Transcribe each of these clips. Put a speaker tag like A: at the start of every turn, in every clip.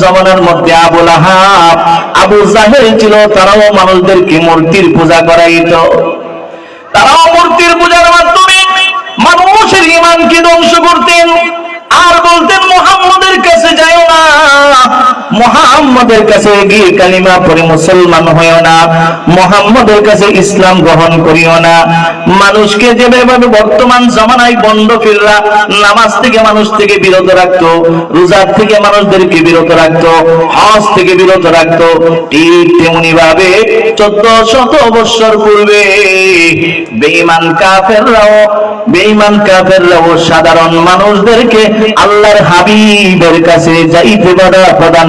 A: জমানার মধ্যে আবুল আহাব, আবু জাহেল ছিল, তারাও মানুষদেরকে মূর্তির পূজা করাইত। তারাও মূর্তির পূজার মাধ্যমে মানুষের ইমানকে ধ্বংস করতেন। আর বলতেন, মোহাম্মদের কাছে যায় না। মোহাম্মদের কাছে গিয়ে কালিমা পরে মুসলমান হইও না, মোহাম্মদের কাছে ইসলাম গ্রহণ করিও না। মানুষকে যেভাবে বর্তমান জমানায় বন্ধ ফিররা নামাজ থেকে মানুষ থেকে বিরত রাখতো রোজার থেকে মানুষদেরকে বিরত রাখতো, হজ থেকে বিরত রাখতো, ঠিক তেমনি ভাবে চোদ্দ শত বৎসর পূর্বে বেঈমান কাফেররাও বেঈমান কাফেররাও সাধারণ মানুষদেরকে আল্লাহর হাবিবের কাছে যাইতে বাধা প্রদান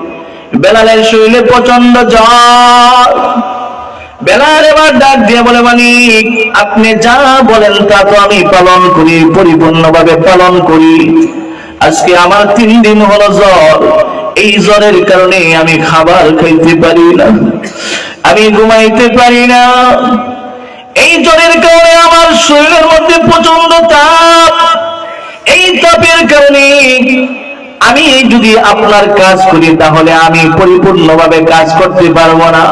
A: বেলালের শরীরে প্রচণ্ড জ্বর। বেলাল এবার ডাক দিয়ে বলে, মানিক, আপনি যা বলেন তা তো আমি পালন করি, পরিপূর্ণভাবে পালন করি। আজকে আমার তিন দিন হলো জ্বর। এই জ্বরের কারণে আমি খাবার খাইতে পারি না, আমি ঘুমাইতে পারি না। এই জ্বরের কারণে আমার শরীরের মধ্যে প্রচণ্ড তাপ। এই তাপের কারণে আমি যদি আপনার কাজ করি, তাহলে আমি পরিপূর্ণভাবে কাজ করতে পারব না।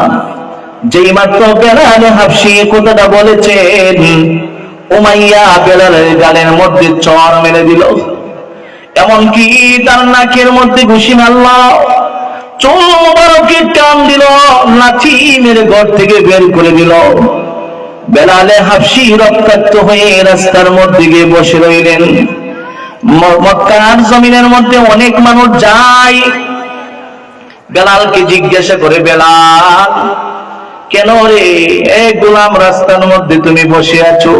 A: যেই মাত্র বেলাল হাফসি কথাটা বলেছেন, উমাইয়া বেলালের গালের মধ্যে চর মেরে দিল। এমনকি তার নাকের মধ্যে ঘুষি মারল। মোবারকে টান দিল লাঠি মেরে ঘর থেকে বের করে দিল। বেলালে হাফসি রক্তাক্ত হয়ে রাস্তার মধ্যে গিয়ে বসে রইলেন। মক্কার জমিনের মধ্যে অনেক মানুষ যায়। বেলালকে জিজ্ঞাসা করে, বেলাল, কেন রে? এ গোলাম রাস্তার মধ্যে তুমি বসে আছো?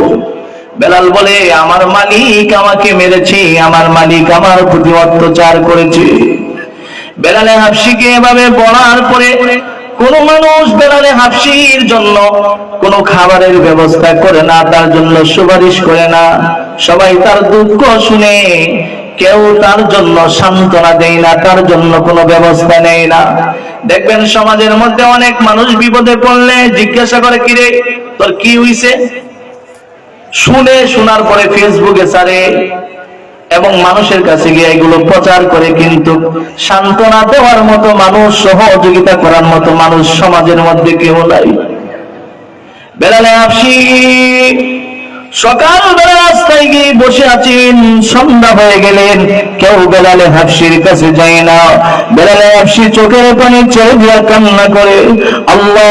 A: বেলাল বলে, আমার মালিক আমাকে মেরেছে, আমার মালিক আমার প্রতি অত্যাচার করেছে। বেলালে হাফসিকে এভাবে বলার পরে কোন মানুষ বেলালে হাফসির জন্য কোন খাবারের ব্যবস্থা করে না, তার জন্য সুপারিশ করে না। সবাই তার দুঃখ শুনে। কেউ তার জন্য সান্ত্বনা দেয় না, তার জন্য কোনো ব্যবস্থা নেয় না। দেখবেন সমাজের মধ্যে অনেক মানুষ বিপদে পড়লে জিজ্ঞাসা করে, কিরে, তোর কি হইছে? শুনে, শোনার পরে ফেসবুকে ছাড়ে এবং মানুষের কাছে গিয়ে এগুলো প্রচার করে। কিন্তু সান্ত্বনা দেওয়ার মতো মানুষ, সহযোগিতা করার মতো মানুষ সমাজের মধ্যে কেউ নাই। বেড়ালে আপসি সকাল বেলা রাস্তায় গিয়ে বসে আছেন, সন্ধ্যা হয়ে গেলেন। কেউ বেলালে হাফসির কাছে যায় না। বেলালে হাফসি চোখের পানি ছেড়ে দিয়া কান্না করে, আল্লাহ,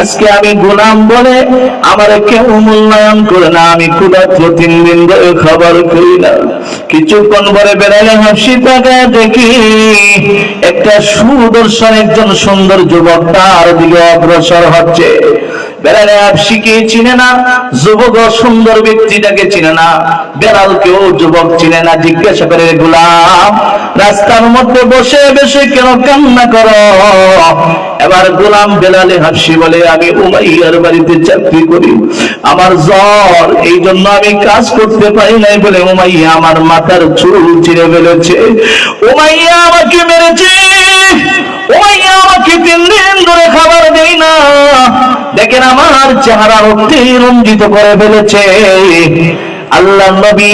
A: আজকে আমি গোলাম বলে আমার কেউ মূল্যায়ন করে না। আমি ক্ষুধার্ত তিন দিন ধরে খাবার খাই না। কিছুক্ষণ পরে বেড়ালে হাসি টাকা দেখি, একটা সুদর্শন একজন সুন্দর যুবক তার দিকে অগ্রসর হচ্ছে। বেড়ালে হাফসিকে চিনে না, যুবক সুন্দর ব্যক্তিটাকে চিনে না বেড়াল কেউ যুবক চিনে না, জিজ্ঞাসা করে গোলাম, রাস্তার মধ্যে বসে বসে কেন কান্না এবার গোলাম বেলালে হাসি বলে, আমি উমাইয়ার বাড়িতে চাকরি করি, আমার জ্বর, এই জন্য আমি কাজ করতে পারি নাই বলে উমাইয়া আমার মাথার চুল চিরে ফেলেছে। উমাইয়া আমাকে মেরেছে, উমাইয়া আমাকে তিন দিন ধরে খাবার না দেখেন আমার চেহারা রক্তে রঞ্জিত করে ফেলেছে। আল্লাহ নবী